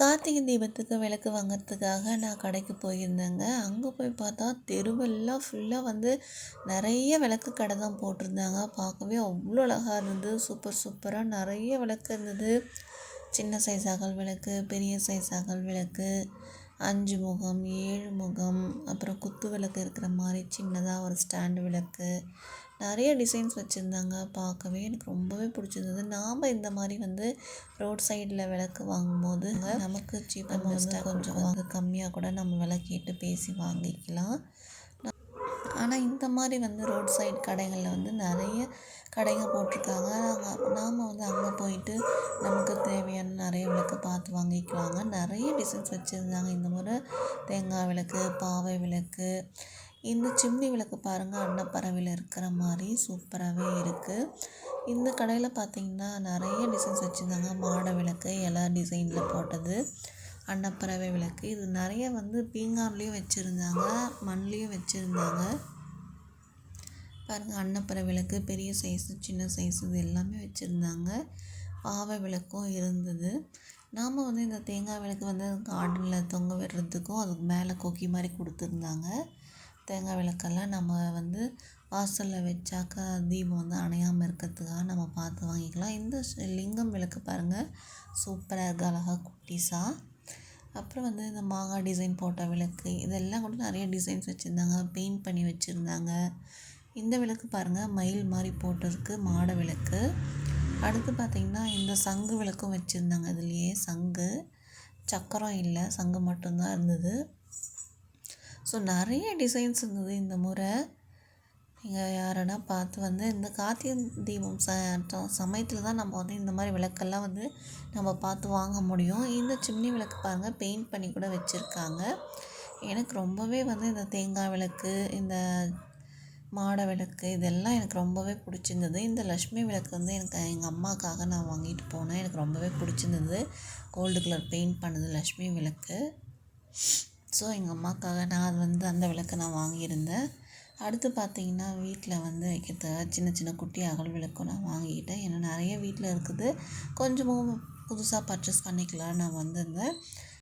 கார்த்திகை தீபத்துக்கு விளக்கு வாங்கிறதுக்காக நான் கடைக்கு போயிருந்தேங்க. அங்கே போய் பார்த்தா தெருவெல்லாம் ஃபுல்லாக வந்து நிறைய விளக்கு கடை தான் போட்டிருந்தாங்க. பார்க்கவே அவ்வளோ அழகாக இருந்தது. சூப்பர் சூப்பராக நிறைய விளக்கு இருந்தது. சின்ன சைஸ் அகல் விளக்கு பெரிய சைஸ் அகல் விளக்கு அஞ்சு முகம் ஏழு முகம் அப்புறம் குத்து விளக்கு இருக்கிற மாதிரி சின்னதாக ஒரு ஸ்டாண்டு விளக்கு நிறைய டிசைன்ஸ் வச்சுருந்தாங்க. பார்க்கவே எனக்கு ரொம்பவே பிடிச்சிருந்தது. நாம் இந்த மாதிரி வந்து ரோட் சைடில் விளக்கு வாங்கும்போது நமக்கு சீப்பாக பெஸ்ட்டாக கொஞ்சம் வாங்க கம்மியாக கூட நம்ம விலை கேட்டு பேசி வாங்கிக்கலாம். ஆனால் இந்த மாதிரி வந்து ரோட் சைடு கடைகளில் வந்து நிறைய கடைங்க போட்டிருக்காங்க. நாங்கள் நாம் வந்து அங்கே போயிட்டு நமக்கு தேவையான நிறைய விளக்கு பார்த்து வாங்கிக்கலாங்க. நிறைய டிசைன்ஸ் வச்சுருந்தாங்க. இந்த முறை தேங்காய் விளக்கு பாவை விளக்கு இந்த சிம்னி விளக்கு பாருங்கள் அன்னப்பறவையில் இருக்கிற மாதிரி சூப்பராகவே இருக்குது இந்த கடையில் பார்த்திங்கன்னா நிறைய டிசைன்ஸ் வச்சுருந்தாங்க. மாட விளக்கு எல்லா டிசைனில் போட்டது அன்னப்பறவை விளக்கு. இது நிறைய வந்து பீங்கான்லேயும் வச்சுருந்தாங்க மண்லேயும் வச்சுருந்தாங்க. பாருங்கள் அன்னப்பறவை விளக்கு பெரிய சைஸு சின்ன சைஸு இது எல்லாமே வச்சுருந்தாங்க. பாவை விளக்கும் இருந்தது. நாம் வந்து இந்த தேங்காய் விளக்கு வந்து கார்டனில் தொங்க விடுறதுக்கும் அதுக்கு மேலே கொக்கி மாதிரி கொடுத்துருந்தாங்க. தேங்காய் விளக்கெல்லாம் நம்ம வந்து வாசலில் வச்சாக்கா தீபம் வந்து அணையாமல் இருக்கிறதுக்காக நம்ம பார்த்து வாங்கிக்கலாம். இந்த லிங்கம் விளக்கு பாருங்கள் சூப்பராக இருக்குது அழகாக குட்டிஸாக அப்புறம் வந்து இந்த மாங்காய் டிசைன் போட்ட விளக்கு இதெல்லாம் கூட நிறைய டிசைன்ஸ் வச்சுருந்தாங்க பெயிண்ட் பண்ணி வச்சுருந்தாங்க. இந்த விளக்கு பாருங்கள் மயில் மாதிரி போட்டிருக்கு மாடை விளக்கு. அடுத்து பார்த்திங்கன்னா இந்த சங்கு விளக்கும் வச்சுருந்தாங்க இதுலேயே சங்கு. சக்கரம் இல்லை சங்கு மட்டும்தான் இருந்தது. ஸோ நிறைய டிசைன்ஸ் இருந்தது இந்த முறை. நீங்கள் யாரனா பார்த்து வந்து இந்த கார்த்திகை தீபம் ச சமயத்தில் தான் நம்ம வந்து இந்த மாதிரி விளக்கெல்லாம் வந்து நம்ம பார்த்து வாங்க முடியும். இந்த சிம்னி விளக்கு பாருங்கள் பெயிண்ட் பண்ணி கூட வச்சுருக்காங்க. எனக்கு ரொம்பவே வந்து இந்த தேங்காய் விளக்கு இந்த மாட விளக்கு இதெல்லாம் எனக்கு ரொம்பவே பிடிச்சிருந்தது. இந்த லக்ஷ்மி விளக்கு வந்து எனக்கு எங்கள் அம்மாவுக்காக நான் வாங்கிட்டு போனேன். எனக்கு ரொம்பவே பிடிச்சிருந்தது. கோல்டு கலர் பெயிண்ட் பண்ணது லக்ஷ்மி விளக்கு. ஸோ எங்கள் அம்மாவுக்காக நான் அது வந்து அந்த விளக்கை நான் வாங்கியிருந்தேன். அடுத்து பார்த்திங்கன்னா வீட்டில் வந்து வைக்கிறதுக்காக சின்ன சின்ன குட்டி அகல் விளக்கும் நான் வாங்கிக்கிட்டேன். ஏன்னா நிறைய வீட்டில் இருக்குது. கொஞ்சமும் புதுசாக பர்ச்சேஸ் பண்ணிக்கலாம் நான் வந்திருந்தேன்.